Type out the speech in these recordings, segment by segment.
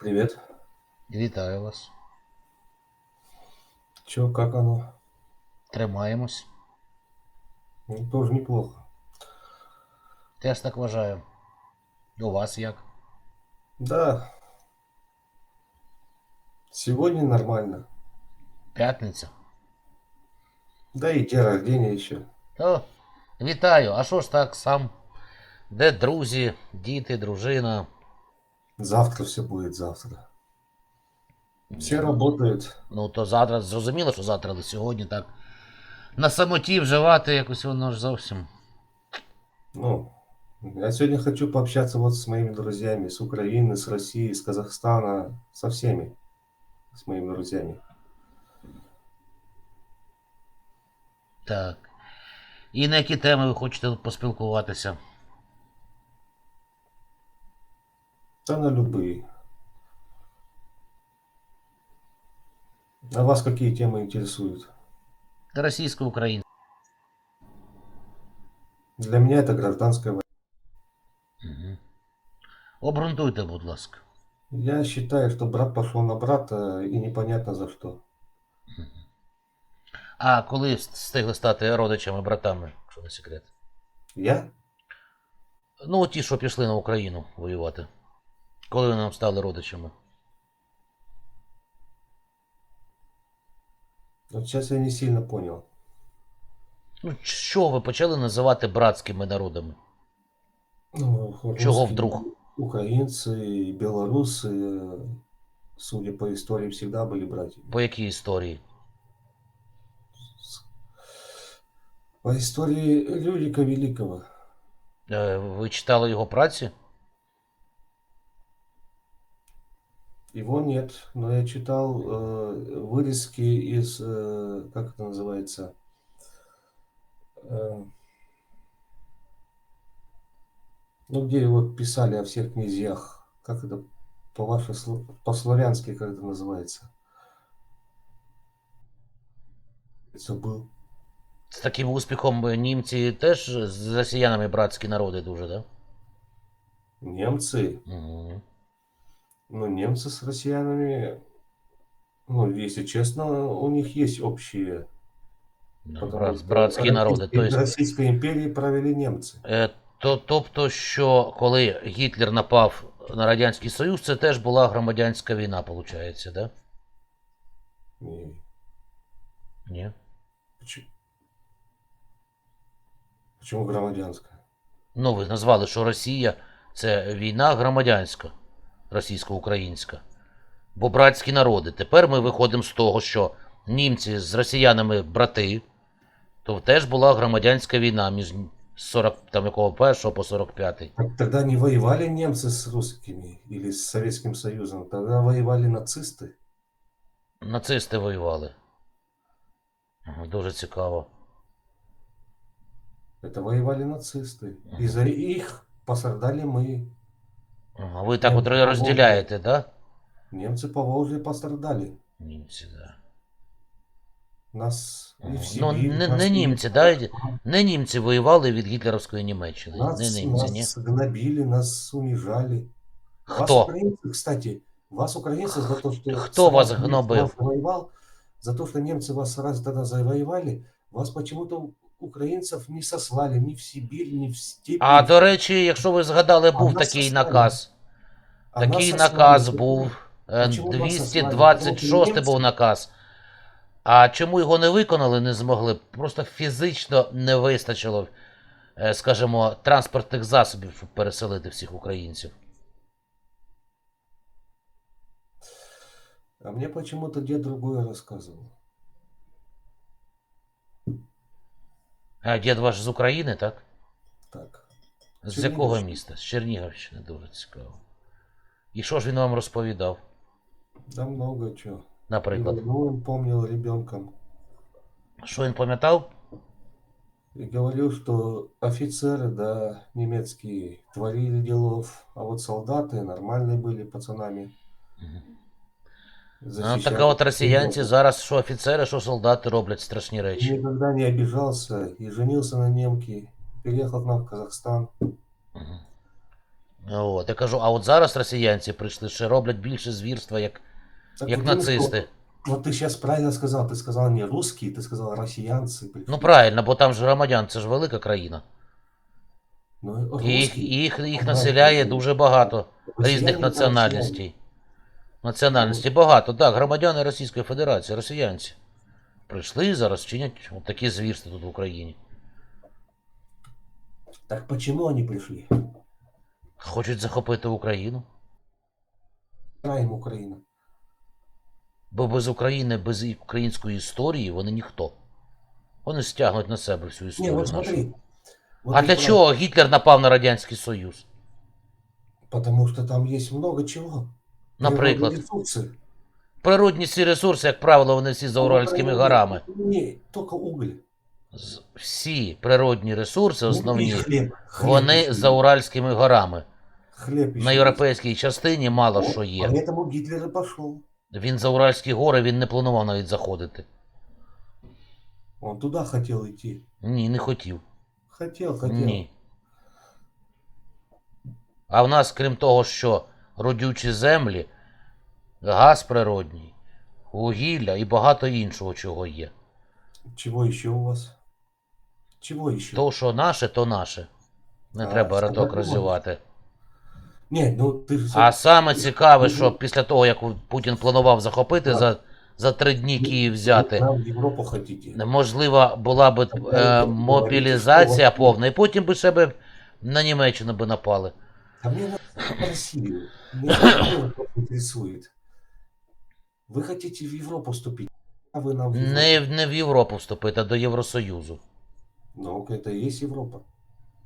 Привет. Вітаю вас. Чё, как оно? Тримаємось. Ну, тоже неплохо. Теж так вважаю. У вас як? Да. Сегодня нормально. П'ятниця. Да и день рождения еще. О, вітаю. А що ж так сам? Де друзі, діти, дружина? Завтра все будет завтра. Все работают. Ну то завтра зрозуміло, що завтра, але сьогодні так. На самоті вживати якось воно ж зовсім. Ну, я сегодня хочу пообщаться вот с моими друзьями с Украины, с России, с Казахстана, со всеми, с моими друзьями. Так. І на які теми ви хочете поспілкуватися? Да на любые. А вас какие темы интересуют? Російсько-українська. Для меня это гражданская война. Угу. Обґрунтуйте, будь ласка. Я считаю, что брат пошел на брата, и непонятно за что. А коли встигли стати родичами, братами, якщо не секрет? Я? Ну, ті, що пішли на Україну воювати. Коли вони нам стали родичами. Вот сейчас я не сильно понял. Ну, що ви почали називати братськими народами? Ну, Чего русские, вдруг? Украинцы и белорусы, э, судя по истории, всегда были братьями. По якій історії? С- По истории Рюрика Великого. Е, Ви читали його праці? Его нет, но я читал э, вырезки из, э, как это называется, Э, ну, где вот писали о всех князьях, как это по-ваше, сло- по-славянски, как это называется? Забыл. З таким успіхом е, німці теж з росіянами братські народи дуже, так? Немцы, Да? Угу. Ну, немцы с россиянами, ну, если честно, у них есть общие. потому что Братські народи. Тобто, Российской империи правили немцы. е, то, тобто, що коли Гітлер напав на Радянський Союз, це теж була громадянська війна, виходить. Да? Не, Ні. почему? Почему громадянская? Ну, ви назвали, що Росія це війна громадянська, російсько-українська. Бо братські народи. Тепер ми виходимо з того, що німці з росіянами брати, то теж була громадянська війна між 40, там, якого першого по 45. Так Тогда не воевали немцы с русскими или с Советским Союзом, тогда воевали нацисты. Нацисти воювали. Ага, Дуже цікаво. Это воевали нацисты. И за их пострадали мы. Ага, ви так Я от думав, розділяєте, так? Да? Немцы по Волжье пострадали. Німці, да. Нас и в Ну, Сибирь, не, нас не и- німці, да? Не німці воювали від гітлерівської Німеччини. Нас, Не німці, ні. нас гнобили, нас унижали. Вас, Хто? украинцы, кстати, вас, украинцев, за то, что... Кто с вас вами гнобил? вас воевал, за то, что немцы вас раз тогда завоевали, вас почему-то украинцев не сослали ни в Сибирь, ни в степь. А до речі, якщо ви згадали, був нас такий наказ. А Такий наказ був. е, Почему вас сослали? 226 був наказ. А чому його не виконали, не змогли? Просто фізично не вистачило, е, скажімо, транспортних засобів, щоб переселити всіх українців. А мне почему-то дед другое рассказывал. А дід ваш з України, так? Так. З Чернігівщина. якого міста? З Чернігівщини, дуже цікаво. І що ж він вам розповідав, Да много чего. наприклад? Ну, он помнил ребенком. Що він пам'ятав? И говорил, что офицеры, да, немецкие, творили делов, а вот солдаты нормальные были пацанами. Мгм. Ну, защищали так а от росіянці ребенка. зараз що офіцери, що солдати роблять страшні речі. Никогда не обижался и женился на немке. Переехал к нам в Казахстан. Мгм. От, я кажу, а от зараз росіянці прийшли, ще роблять більше звірства, як, Так як вот именно, нацисти. что- Вот ты сейчас правильно сказал, ты сказал не русские, ты сказал россиянцы. Ну правильно, бо там ж громадян, це ж велика країна. Ну, І їх, русские. їх, їх Ага, населяє русские. дуже багато Росіяни різних та національностей. Національності багато, так, громадяни Російської Федерації, росіянці. Прийшли і зараз чинять от такі звірства тут в Україні. Так почему они пришли? Хочуть захопити Україну. Краем Украина. Бо без України, без української історії вони ніхто. Вони стягнуть на себе всю Не, історію. вот нашу. смотри. Вот А для чого Гітлер напав на Радянський Союз? Потому что там есть много чего. Наприклад, Природные ресурсы. природні ці ресурси, як правило, вони всі за Уральськими горами. Не, только уголь. З- Всі природні ресурси Ну, основні, и хлеб. Хлеб вони еще за есть. Уральськими горами. Хлеб еще На есть. європейській частині мало що є. Поэтому Гитлер и пошел. Він за Уральські гори він не планував навіть заходити. Он туда хотел идти. Ні, не хотів. Хотел, хотел. Ні. А в нас, крім того, що родючі землі, газ природній, вугілля і багато іншого чого є. Чего еще у вас? Чего еще? То, що наше, то наше. Не А, треба це роток розвивати. Не, ну ты же... А саме цікаве, що після того, як Путін планував захопити за, за три дні Київ взяти, нам в Европу хотите. можлива була б е, мобілізація повна, і потім би ще би на Німеччину би напали. А мне надо в Россию. Меня другое интересует. Вы хотите в Европу вступить, а вы нам в Европу. Не, в- не в Європу вступити, а до Євросоюзу. Ну, это и есть Европа.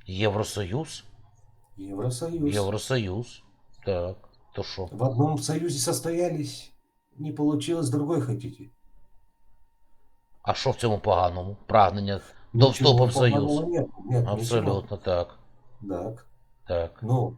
Євросоюз? Евросоюз. Євросоюз. Так. То що? В одном союзе состоялись, не получилось, другой хотите. А що в цьому поганому? Прагнення До Ничего вступу в поганого союз. Нет, нет, ничего. абсолютно так. Так. Так. Ну,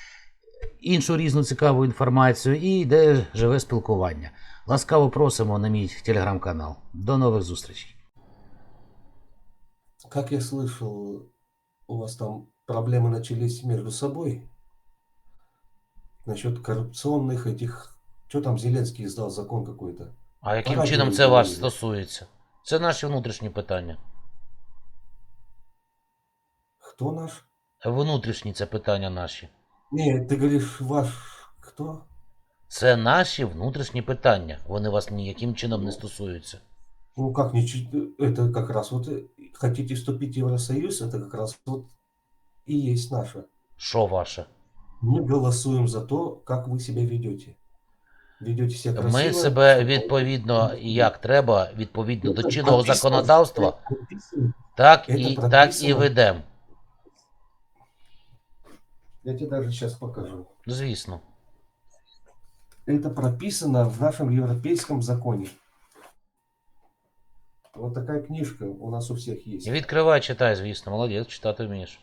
іншу різну цікаву інформацію і йде живе спілкування. Ласкаво просимо на мій телеграм-канал. До нових зустрічей. как я слышал, у вас там проблемы начались между собой. Насчет коррупционных этих... Что там Зеленский издал закон какой-то? А яким Радіо чином це вас говорили. стосується? Це наші внутрішні питання. Кто наш? Внутрішні це питання наші. Не, ты говоришь, ваш... Кто? Це наші внутрішні питання. Вони вас ніяким чином не стосуються. Ну как, ничего, это как раз вот э, хотите вступить в Евросоюз, это как раз вот и есть наше. Що ваше? Мы голосуем за то, как вы себя ведете. Ведете себя красиво. Ми себе відповідно, як треба, відповідно до Это чинного прописано, законодавства, это прописано. так Це і, прописано. так і ведемо. Я тебе даже сейчас покажу. Звісно. Это прописано в нашем европейском законе. Вот такая книжка у нас у всех есть. Відкривай, читай, звісно, молодець, читати вмієш.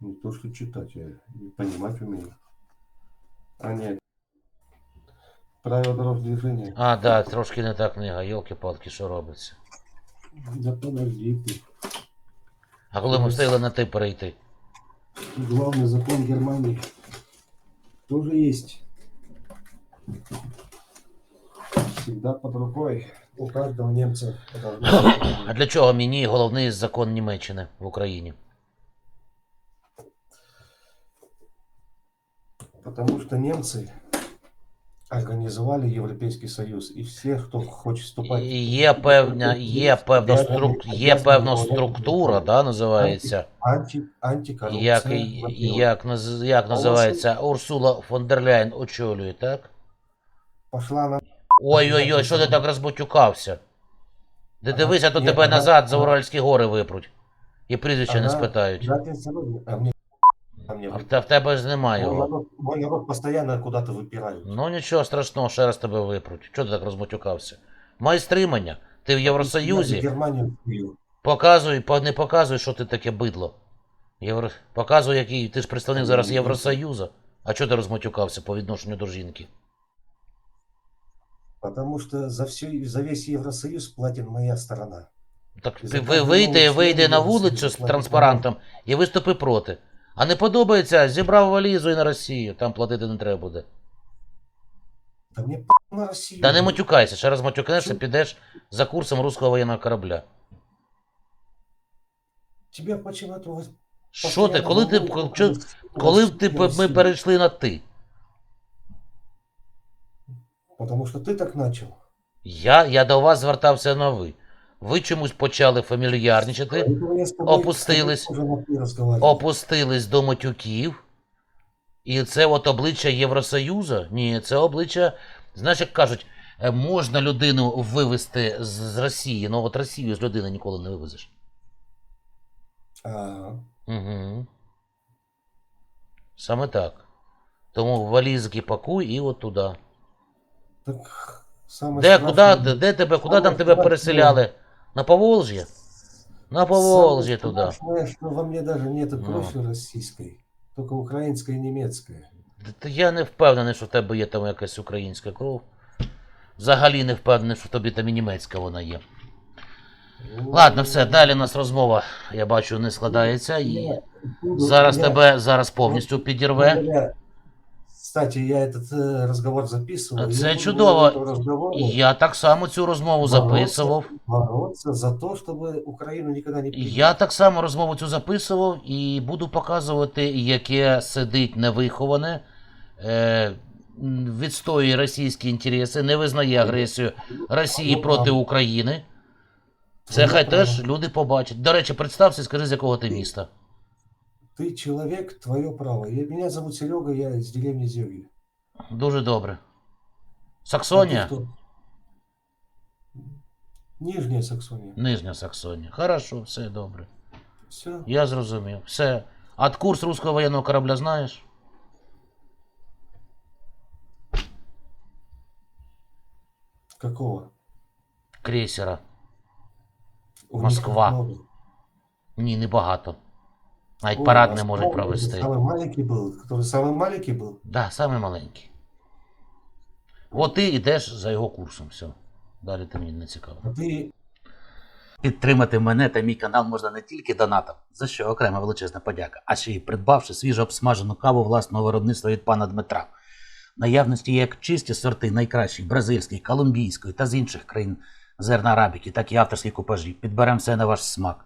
Не то, что читать, я и понимать умею. А нет. Правила дорожного движения. А, да, трошки не так книга, йолки-палки, що робиться. Да подожди ты. А коли ми встигли на ти перейти? Главный закон Германии тоже есть. Всегда под рукой у каждого немца. должно быть. А для чого мені головний закон Німеччини в Україні? Потому что немцы организовали Европейский Союз, и все, кто хочет вступать... І Є певна, є певна струк, є певна структура, да, називається. Анти, антикоррупция. Як, як, як називається? Урсула фон дер Ляйн очолює, так? Пошла на... Ой-ой-ой, що ти так розбутюкався? Ти дивися, то тебе назад за. Уральські гори випруть. І прізвище не спитають. А в, в тебе ж немає Мой його. народ, мой народ постоянно куда-то выпирают. Ну нічого страшного, ще раз тебе випруть. Чого ти так розмотюкався? Май стримання. Ти в Я Євросоюзі. за Германию пью. Показуй, по- не показуй, що ти таке бидло. Євро... Показуй, який. Ти ж представник зараз Євросоюзу. А чого ти розмотюкався по відношенню до жінки? Потому что за, все, за весь Евросоюз платит моя сторона. Так ти ви, вийди, вийди на вулицю з транспарантом і виступи проти. А не подобається, зібрав валізу і на Росію, там платити не треба буде. Да мне п- на Россию. Та не матюкайся, ще раз матюкнешся, підеш за курсом руського воєнного корабля. Тебя почему-то... Що ти, коли ти, коли, чо- коли ти, ми перейшли на ти? Потому что ты так начал. Я, я до вас звертався на ви. Ви чомусь почали фамільярничати, опустились. опустились до матюків. І це от обличчя Євросоюзу? Ні, це обличчя, знаєш, як кажуть, е, можна людину вивезти з, з Росії, але от Росію з людини ніколи не вивезеш. А, Угу. Саме так. Тому валізки пакуй і от туди. так самое Де, страшное- куди, де, тебе, куди Саме там тебе переселяли? На Поволжье? На Поволжье Самое туди. страшное, что во мне даже нет Ну. крови российской, только украинская и немецкая. Та Я не впевнений, що в тебе є там якась українська кров. Взагалі не впевнений, що тобі там і німецька вона є. Ладно, все, далі у нас розмова, я бачу, не складається. І зараз тебе зараз повністю підірве. благодаря- Кстати, я этот э, разговор записывал. Це я буду чудово. в этом разговоре Я так само цю розмову записував. бороться за то, чтобы Украину никогда не приняли. Я так само розмову цю записував і буду показувати, яке сидить невиховане, е, м, відстоює російські інтереси, не визнає агресію Росії проти України. Це Твоє хай право. теж люди побачать. До речі, представся, скажи, з якого ти міста. Ты человек, твое право. Я, меня зовут Серега, я из деревни Зёги. Дуже добре. А ты Саксонія? кто? Нижняя Саксония. Нижня Саксонія. Хорошо, все добре. Все. Я зрозумів. Все. А курс руського воєнного корабля знаєш? Какого? Крейсера. У них Москва. их много. Ні, небагато. Навіть Ой, парад не а можуть что, провести. Самый маленький был, который самый маленький был. Да, саме маленький. От ти йдеш за його курсом, все. Далі ти мені не цікаво. А ты Підтримати мене та мій канал можна не тільки донатом, за що окрема величезна подяка, а ще й придбавши свіжо обсмажену каву власного виробництва від пана Дмитра. В Наявності є як чисті сорти найкращих бразильської, колумбійської та з інших країн зерна арабіки, так і авторські купажі. Підберемо все на ваш смак.